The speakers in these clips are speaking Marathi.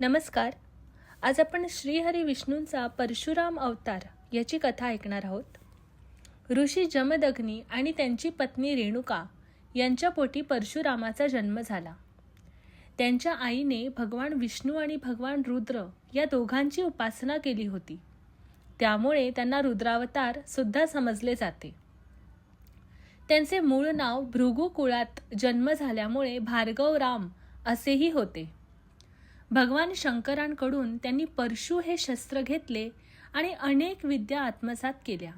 नमस्कार. आज आपण श्रीहरी विष्णूंचा परशुराम अवतार याची कथा ऐकणार आहोत. ऋषी जमदग्नी आणि त्यांची पत्नी रेणुका यांच्या पोटी परशुरामाचा जन्म झाला. त्यांच्या आईने भगवान विष्णू आणि भगवान रुद्र या दोघांची उपासना केली होती. त्यामुळे त्यांना रुद्रावतार सुद्धा समजले जाते. त्यांचे मूळ नाव भृगू कुळात जन्म झाल्यामुळे भार्गव राम असेही होते. भगवान शंकरांकडून त्यांनी परशु हे शस्त्र घेतले आणि अनेक विद्या आत्मसात केल्या.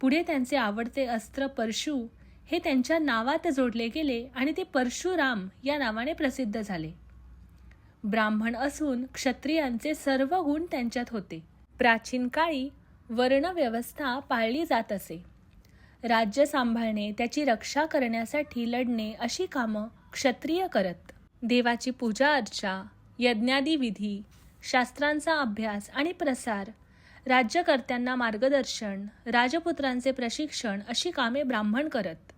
पुढे त्यांचे आवडते अस्त्र परशु हे त्यांच्या नावात जोडले गेले आणि ते परशुराम या नावाने प्रसिद्ध झाले. ब्राह्मण असून क्षत्रियांचे सर्व गुण त्यांच्यात होते. प्राचीन काळी वर्णव्यवस्था पाळली जात असे. राज्य सांभाळणे त्याची रक्षा करण्यासाठी लढणे अशी कामं क्षत्रिय करत. देवाची पूजा अर्चा यज्ञादी विधी शास्त्रांचा अभ्यास आणि प्रसार राज्यकर्त्यांना मार्गदर्शन राजपुत्रांचे प्रशिक्षण अशी कामे ब्राह्मण करत.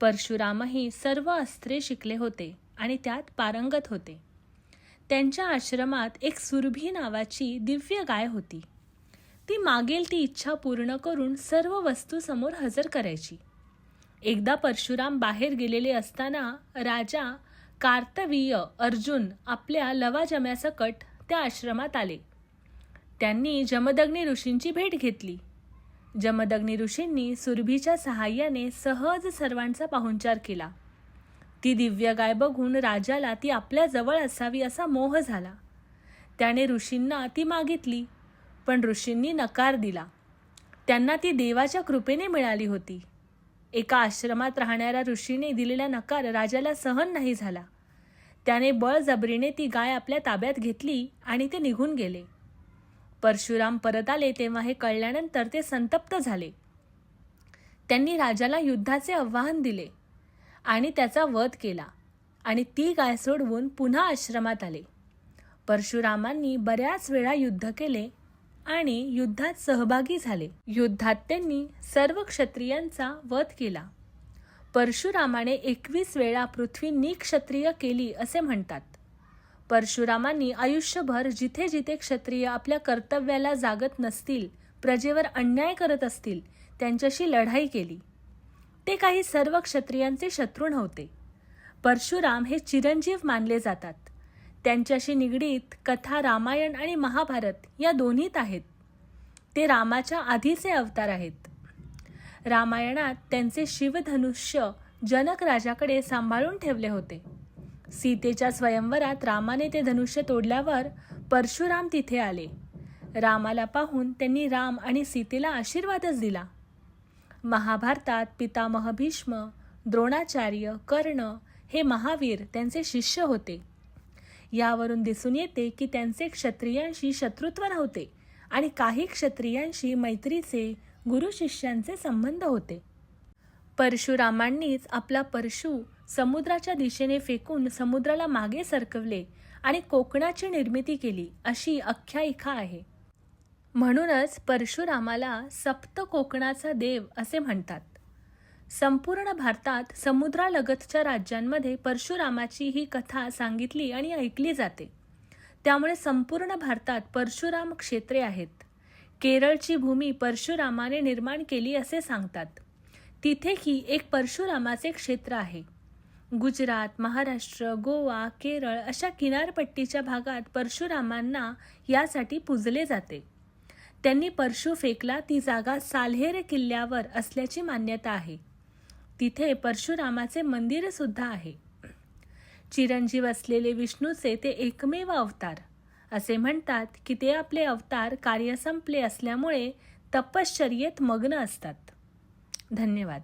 परशुरामही सर्व अस्त्रे शिकले होते आणि त्यात पारंगत होते. त्यांच्या आश्रमात एक सुरभी नावाची दिव्य गाय होती. ती मागेल ती इच्छा पूर्ण करून सर्व वस्तू समोर हजर करायची. एकदा परशुराम बाहेर गेलेले असताना राजा कार्तवीय अर्जुन आपल्या लवाजम्यासकट त्या आश्रमात आले. त्यांनी जमदग्नी ऋषींची भेट घेतली. जमदग्नी ऋषींनी सुरभीच्या सहाय्याने सहज सर्वांचा पाहुणचार केला. ती दिव्य गाय बघून राजाला ती आपल्याजवळ असावी असा मोह झाला. त्याने ऋषींना ती मागितली पण ऋषींनी नकार दिला. त्यांना ती देवाच्या कृपेने मिळाली होती. एका आश्रमात राहणाऱ्या ऋषीने दिलेला नकार राजाला सहन नाही झाला. त्याने बळजबरीने ती गाय आपल्या ताब्यात घेतली आणि ते निघून गेले. परशुराम परत आले तेव्हा हे कळल्यानंतर ते संतप्त झाले. त्यांनी राजाला युद्धाचे आव्हान दिले आणि त्याचा वध केला आणि ती गाय सोडवून पुन्हा आश्रमात आले. परशुरामांनी बऱ्याच वेळा युद्ध केले आणि युद्धात सहभागी झाले. युद्धात त्यांनी सर्व क्षत्रियांचा वध केला. परशुरामाने एकवीस वेळा पृथ्वी निक्षत्रिय केली असे म्हणतात. परशुरामांनी आयुष्यभर जिथे जिथे क्षत्रिय आपल्या कर्तव्याला जागत नसतील प्रजेवर अन्याय करत असतील त्यांच्याशी लढाई केली. ते काही सर्व क्षत्रियांचे शत्रू नव्हते. परशुराम हे चिरंजीव मानले जातात. त्यांच्याशी निगडीत कथा रामायण आणि महाभारत या दोन्हीत आहेत. ते रामाच्या आधीचे अवतार आहेत. रामायणात त्यांचे शिवधनुष्य जनक राजाकडे सांभाळून ठेवले होते. सीतेच्या स्वयंवरात रामाने ते धनुष्य तोडल्यावर परशुराम तिथे आले. रामाला पाहून त्यांनी राम आणि सीतेला आशीर्वादच दिला. महाभारतात पितामह भीष्म द्रोणाचार्य कर्ण हे महावीर त्यांचे शिष्य होते. यावरून दिसून येते की त्यांचे क्षत्रियांशी शत्रुत्व नव्हते आणि काही क्षत्रियांशी मैत्रीचे गुरु शिष्यांचे संबंध होते. परशुरामांनीच आपला परशु समुद्राच्या दिशेने फेकून समुद्राला मागे सरकवले आणि कोकणाची निर्मिती केली अशी आख्यायिका आहे. म्हणूनच परशुरामाला सप्त कोकणाचा देव असे म्हणतात. संपूर्ण भारतात समुद्रालगतच्या राज्यांमध्ये परशुरामाची ही कथा सांगितली आणि ऐकली जाते. त्यामुळे संपूर्ण भारतात परशुराम क्षेत्रे आहेत. केरळची भूमी परशुरामाने निर्माण केली असे सांगतात. तिथेही एक परशुरामाचे क्षेत्र आहे. गुजरात महाराष्ट्र गोवा केरळ अशा किनारपट्टीच्या भागात परशुरामांना यासाठी पूजले जाते. त्यांनी परशु फेकला ती जागा साल्हेर किल्ल्यावर असल्याची मान्यता आहे. तिथे परशुरामाचे मंदिरसुद्धा आहे. चिरंजीव असलेले विष्णूचे ते एकमेव अवतार. असे म्हणतात की ते आपले अवतार कार्य संपले असल्यामुळे तपश्चर्येत मग्न असतात. धन्यवाद.